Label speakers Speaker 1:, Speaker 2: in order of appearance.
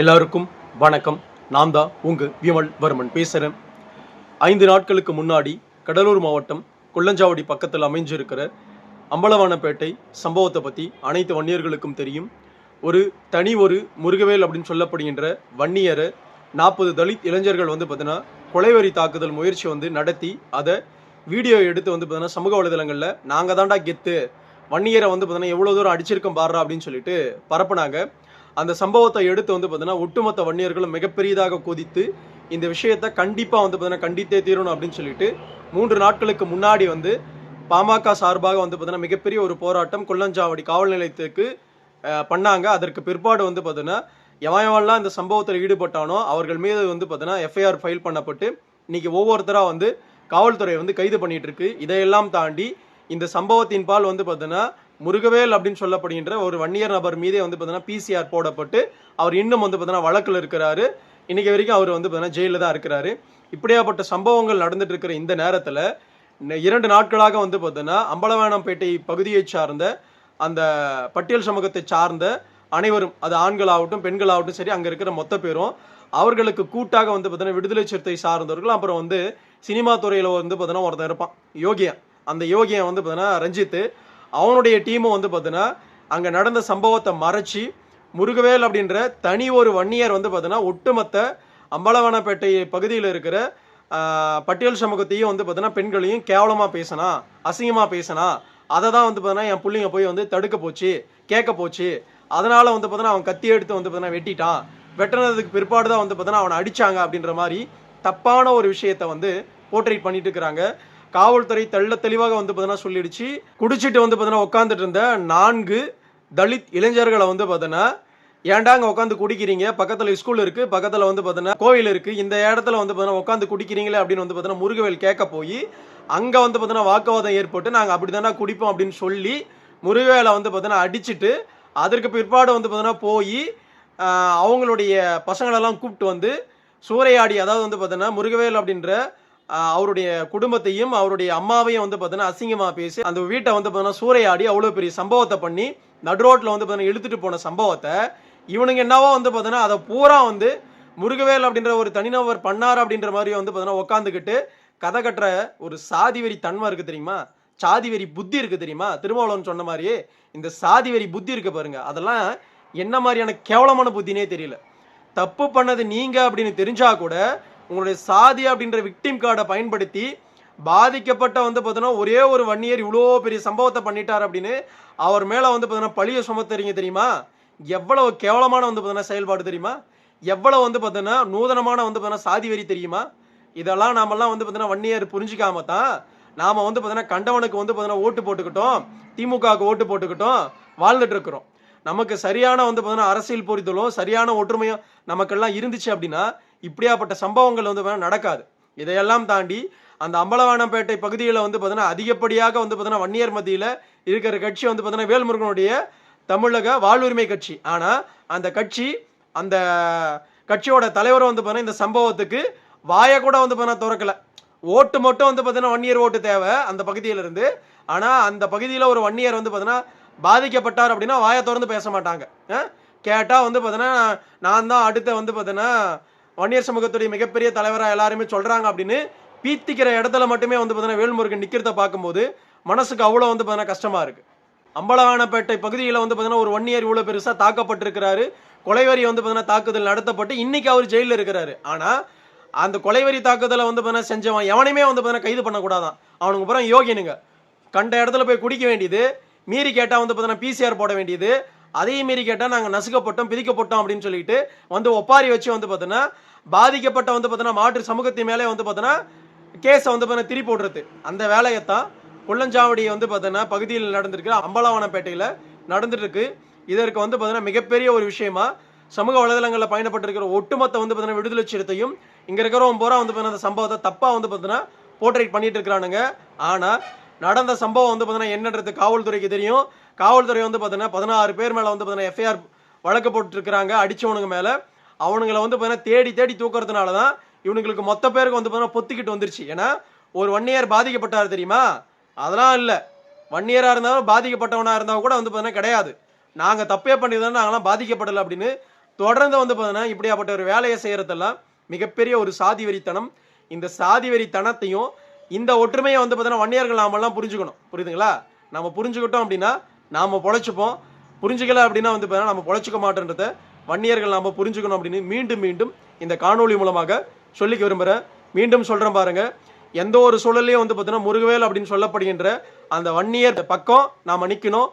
Speaker 1: எல்லாருக்கும் வணக்கம். நான் தான் உங்கள் விமல் வர்மன் பேசுகிறேன் ஐந்து நாட்களுக்கு முன்னாடி கடலூர் மாவட்டம் கொல்லஞ்சாவடி பக்கத்தில் அமைஞ்சிருக்கிற அம்பலவானப்பேட்டை சம்பவத்தை பற்றி அனைத்து வன்னியர்களுக்கும் தெரியும். ஒரு தனி ஒரு முருகவேல் அப்படின்னு சொல்லப்படுகின்ற வன்னியரை நாற்பது தலித் இளைஞர்கள் வந்து பார்த்தீங்கன்னா கொலைவரி தாக்குதல் முயற்சி வந்து நடத்தி அதை வீடியோ எடுத்து வந்து பார்த்தீங்கன்னா சமூக வலைதளங்களில் நாங்கள் தாண்டா கெத்து வன்னியரை வந்து பார்த்தீங்கன்னா எவ்வளோ தூரம் அடிச்சிருக்கோம் பாடுறா அப்படின்னு சொல்லிட்டு பரப்புனாங்க. அந்த சம்பவத்தை எடுத்து வந்து பார்த்தீங்கன்னா ஒட்டுமொத்த வன்னியர்களும் மிகப்பெரியதாக கொதித்து இந்த விஷயத்தை கண்டிப்பாக வந்து பார்த்தீங்கன்னா கண்டித்தே தீரணும் அப்படின்னு சொல்லிட்டு மூன்று நாட்களுக்கு முன்னாடி வந்து பாமக சார்பாக வந்து பார்த்தீங்கன்னா மிகப்பெரிய ஒரு போராட்டம் கொல்லஞ்சாவடி காவல் நிலையத்துக்கு பண்ணாங்க. அதற்கு பிற்பாடு வந்து பார்த்தீங்கன்னா எவன் எவன்லாம் இந்த சம்பவத்தில் ஈடுபட்டானோ அவர்கள் மீது வந்து பார்த்தீங்கன்னா எஃப்ஐஆர் ஃபைல் பண்ணப்பட்டு இன்றைக்கி ஒவ்வொருத்தராக வந்து காவல்துறை வந்து கைது பண்ணிகிட்டு இருக்கு. இதையெல்லாம் தாண்டி இந்த சம்பவத்தின் பால் வந்து பார்த்தீங்கன்னா முருகவேல் அப்படின்னு சொல்லப்படுகின்ற ஒரு வன்னியர் நபர் மீதே வந்து பார்த்தீங்கன்னா பிசிஆர் போடப்பட்டு அவர் இன்னும் வந்து பார்த்தீங்கன்னா வழக்கில் இருக்கிறாரு. இன்னைக்கு வரைக்கும் அவர் வந்து பார்த்தீங்கன்னா ஜெயிலில் தான் இருக்கிறாரு. இப்படியாப்பட்ட சம்பவங்கள் நடந்துட்டு இருக்கிற இந்த நேரத்தில் இரண்டு நாட்களாக வந்து பார்த்தீங்கன்னா அம்பலவேணம்பேட்டை பகுதியை சார்ந்த அந்த பட்டியல் சமூகத்தை சார்ந்த அனைவரும் அது ஆண்களாகட்டும் பெண்களாகட்டும் சரி அங்கே இருக்கிற மொத்த பேரும் அவர்களுக்கு கூட்டாக வந்து பார்த்தீங்கன்னா விடுதலை சிறுத்தை சார்ந்தவர்கள் அப்புறம் வந்து சினிமா துறையில் வந்து பார்த்தீங்கன்னா ஒருத்தன் இருப்பான் யோகியன். அந்த யோகியன் வந்து பார்த்தீங்கன்னா ரஞ்சித்து அவனுடைய டீமும் வந்து பார்த்தீங்கன்னா அங்கே நடந்த சம்பவத்தை மறைச்சி முருகவேல் அப்படின்ற தனி ஒரு வன்னியர் வந்து பார்த்தீங்கன்னா ஒட்டுமொத்த அம்பலவனப்பேட்டை பகுதியில் இருக்கிற பட்டியல் சமூகத்தையும் வந்து பார்த்தீங்கன்னா பெண்களையும் கேவலமாக பேசினா அசிங்கமாக பேசினா அதை தான் வந்து பார்த்தீங்கன்னா என் பிள்ளைங்க போய் வந்து தடுக்க போச்சு கேட்க போச்சு. அதனால் வந்து பார்த்தீங்கன்னா அவன் கத்தி எடுத்து வந்து பார்த்தீங்கன்னா வெட்டிட்டான். வெட்டினதுக்கு பிற்பாடு தான் வந்து பார்த்தீங்கன்னா அவனை அடிச்சாங்க அப்படின்ற மாதிரி தப்பான ஒரு விஷயத்தை வந்து போர்ட்ரேட் பண்ணிட்டு இருக்கிறாங்க. காவல்துறை தெள்ள தெளிவாக வந்து பார்த்தீங்கன்னா சொல்லிடுச்சு. குடிச்சிட்டு வந்து பார்த்தீங்கன்னா உட்காந்துட்டு இருந்த நான்கு தலித் இளைஞர்களை வந்து பார்த்தீங்கன்னா ஏன்டா அங்கே உட்காந்து குடிக்கிறீங்க? பக்கத்தில் ஸ்கூல் இருக்கு பக்கத்தில் வந்து பார்த்தீங்கன்னா கோவில் இருக்கு. இந்த இடத்துல வந்து பார்த்தீங்கன்னா உட்காந்து குடிக்கிறீங்களே அப்படின்னு வந்து பார்த்தீங்கன்னா முருகவேல் கேட்க போய் அங்கே வந்து பார்த்தீங்கன்னா வாக்குவாதம் ஏற்பட்டு நாங்கள் அப்படி தானே குடிப்போம் அப்படின்னு சொல்லி முருகவேலை வந்து பார்த்தீங்கன்னா அடிச்சுட்டு அதற்கு பிற்பாடு வந்து பார்த்தீங்கன்னா போய் அவங்களுடைய பசங்களெல்லாம் கூப்பிட்டு வந்து சூறையாடி அதாவது வந்து பார்த்தீங்கன்னா முருகவேல் அப்படின்ற அவருடைய குடும்பத்தையும் அவருடைய அம்மாவையும் வந்து பார்த்தீங்கன்னா அசிங்கமாக பேசி அந்த வீட்டை வந்து பார்த்தீங்கன்னா சூறையாடி அவ்வளோ பெரிய சம்பவத்தை பண்ணி நடுரோட்டில் வந்து பார்த்தீங்கன்னா இழுத்துட்டு போன சம்பவத்தை இவனுங்க என்னவோ வந்து பார்த்தீங்கன்னா அதை பூரா வந்து முருகவேல் அப்படின்ற ஒரு தனிநபர் பண்ணார் அப்படின்ற மாதிரி வந்து பார்த்தீங்கன்னா உட்காந்துக்கிட்டு கதை கட்டுற ஒரு சாதிவெறி தன்மை இருக்குது தெரியுமா? சாதிவெறி புத்தி இருக்குது தெரியுமா? திருமாவளவன் சொன்ன மாதிரியே இந்த சாதிவெறி புத்தி இருக்கு பாருங்க. அதெல்லாம் என்ன மாதிரியான கேவலமான புத்தினே தெரியல. தப்பு பண்ணது நீங்க அப்படின்னு தெரிஞ்சா கூட உங்களுடைய சாதி அப்படின்ற விக்டிம் கார்டை பயன்படுத்தி பாதிக்கப்பட்ட வந்து பார்த்தீங்கன்னா ஒரே ஒரு வன்னியர் இவ்வளோ பெரிய சம்பவத்தை பண்ணிட்டார் அப்படின்னு அவர் மேலே வந்து பார்த்தீங்கன்னா பழிய சுமத்துறீங்க தெரியுமா? எவ்வளவு கேவலமான வந்து பார்த்தீங்கன்னா செயல்பாடு தெரியுமா? எவ்வளவு வந்து பார்த்தீங்கன்னா நூதனமான வந்து பார்த்தீங்கன்னா சாதி வெறி தெரியுமா? இதெல்லாம் நாமெல்லாம் வந்து பார்த்தீங்கன்னா வன்னியர் புரிஞ்சிக்காம தான் நாம் வந்து பார்த்தீங்கன்னா கண்டவனுக்கு வந்து பார்த்தீங்கன்னா ஓட்டு போட்டுக்கிட்டோம் திமுகவுக்கு ஓட்டு போட்டுக்கிட்டோம் வாழ்ந்துட்டு இருக்கிறோம். நமக்கு சரியான வந்து பார்த்தீங்கன்னா அரசியல் புரிதலும் சரியான ஒற்றுமையும் நமக்கெல்லாம் இருந்துச்சு அப்படின்னா இப்படியாப்பட்ட சம்பவங்கள் வந்து பார்த்தீங்கன்னா நடக்காது இதையெல்லாம் தாண்டி அந்த அம்பலவானப்பேட்டை பகுதியில் வந்து பார்த்தீங்கன்னா அதிகப்படியாக வந்து பார்த்தீங்கன்னா வன்னியர் மத்தியில் இருக்கிற கட்சி வந்து பார்த்தீங்கன்னா வேல்முருகனுடைய தமிழக வாழ்வுரிமை கட்சி ஆனால் அந்த கட்சி அந்த கட்சியோட தலைவர் வந்து பார்த்தீங்கன்னா இந்த சம்பவத்துக்கு வாயை கூட வந்து பார்த்தீங்கன்னா திறக்கல ஓட்டு மட்டும் வந்து பார்த்தீங்கன்னா வன்னியர் ஓட்டு தேவை அந்த பகுதியிலிருந்து ஆனால் அந்த பகுதியில் ஒரு வன்னியர் வந்து பார்த்தீங்கன்னா பாதிக்கப்பட்டார் அப்படின்னா வாயை திறந்து பேச மாட்டாங்க கேட்டால் வந்து பார்த்தீங்கன்னா நான் தான் அடுத்த வந்து பார்த்தீங்கன்னா வன்னியர் சமூகத்துடைய மிகப்பெரிய தலைவராக எல்லாருமே சொல்கிறாங்க அப்படின்னு பீத்திக்கிற இடத்துல மட்டுமே வந்து பார்த்தீங்கன்னா வேல்முருகன் நிற்கிறத பார்க்கும்போது மனசுக்கு அவ்வளோ வந்து பார்த்தீங்கன்னா கஷ்டமாக இருக்குது அம்பலவானப்பேட்டை பகுதியில் வந்து பார்த்தீங்கன்னா ஒரு ஒன் இயர் இவ்வளோ பெருசாக தாக்கப்பட்டிருக்கிறாரு. கொலைவரி வந்து பார்த்தீங்கன்னா தாக்குதல் நடத்தப்பட்டு இன்னைக்கு அவர் ஜெயிலில் இருக்கிறாரு. ஆனால் அந்த கொலைவரி தாக்குதலை வந்து பார்த்தீங்கன்னா செஞ்சவன் எவனையுமே வந்து பார்த்தீங்கன்னா கைது பண்ணக்கூடாதான். அவனுக்கு அப்புறம் யோகினுங்க. கண்ட இடத்துல போய் குடிக்க வேண்டியது மீறி கேட்டால் வந்து பார்த்தீங்கன்னா பிசிஆர் போட வேண்டியது அதையும் மீறி கேட்டால் நாங்கள் நசுக்கப்பட்டோம் பிதிக்கப்பட்டோம் அப்படின்னு சொல்லிட்டு வந்து ஒப்பாரி வச்சு வந்து பார்த்தோன்னா பாதிக்கப்பட்ட வந்து பார்த்தோன்னா மாற்று சமூகத்தின் மேலே வந்து பார்த்தோன்னா கேஸை வந்து பார்த்தீங்கன்னா திரி போடுறது. அந்த வேலையைத்தான் குள்ளஞ்சாவடியை வந்து பார்த்தோன்னா பகுதியில் நடந்திருக்கு. அம்பலவானப்பேட்டையில் நடந்துட்டுருக்கு. இதற்கு வந்து பார்த்தீங்கன்னா மிகப்பெரிய ஒரு விஷயமா சமூக வலைதளங்களில் பயணப்பட்டிருக்கிற ஒட்டுமொத்த வந்து பார்த்தீங்கன்னா விடுதலை சிறுத்தையும் இங்கே இருக்கிறவன் பூரா வந்து பார்த்தீங்கன்னா அந்த சம்பவத்தை தப்பாக வந்து பார்த்தீங்கன்னா போர்ட்ரேட் பண்ணிட்டு இருக்கிறானுங்க. ஆனால் நடந்த சம்பவம் வந்து பார்த்தீங்கன்னா என்னன்றது காவல்துறைக்கு தெரியும். காவல்துறை வந்து பார்த்தீங்கன்னா பதினாறு பேர் மேலே வந்து பார்த்தீங்கன்னா எஃப்ஐஆர் வழக்கு போட்டுருக்குறாங்க அடித்தவனுங்க மேலே. அவனுங்களை வந்து பார்த்தீங்கன்னா தேடி தேடி தூக்குறதுனால தான் இவனுங்களுக்கு மொத்த பேருக்கு வந்து பார்த்தீங்கன்னா பொத்திக்கிட்டு வந்துருச்சு. ஏன்னா ஒரு ஒன் இயர் பாதிக்கப்பட்டார் தெரியுமா? அதெல்லாம் இல்லை. ஒன் இயராக இருந்தாலும் பாதிக்கப்பட்டவனாக இருந்தால் கூட வந்து பார்த்தீங்கன்னா கிடையாது. நாங்கள் தப்பே பண்ணியிருந்தோம் நாங்களாம் பாதிக்கப்படலை அப்படின்னு தொடர்ந்து வந்து பார்த்தீங்கன்னா இப்படியாப்பட்ட ஒரு வேலையை செய்கிறதெல்லாம் மிகப்பெரிய ஒரு சாதி வெறித்தனம். இந்த சாதி வெறித்தனத்தையும் இந்த ஒற்றுமையை வந்து பார்த்தீங்கன்னா வன்னியர்கள் நாமெல்லாம் புரிஞ்சுக்கணும். புரியுதுங்களா? நம்ம புரிஞ்சுக்கிட்டோம் அப்படின்னா நாம் பொழைச்சிப்போம். புரிஞ்சுக்கல அப்படின்னா வந்து பார்த்தீங்கன்னா நம்ம பொழைச்சிக்க மாட்டேன்றத வன்னியர்கள் நாம் புரிஞ்சுக்கணும் அப்படின்னு மீண்டும் மீண்டும் இந்த காணொளி மூலமாக சொல்லிக்க விரும்புகிறேன் மீண்டும் சொல்கிறேன் பாருங்கள் எந்த ஒரு சூழல்லையும் வந்து பார்த்தீங்கன்னா முருகவேல் அப்படின்னு சொல்லப்படுகின்ற அந்த வன்னியர் பக்கம் நாம் நிற்கணும்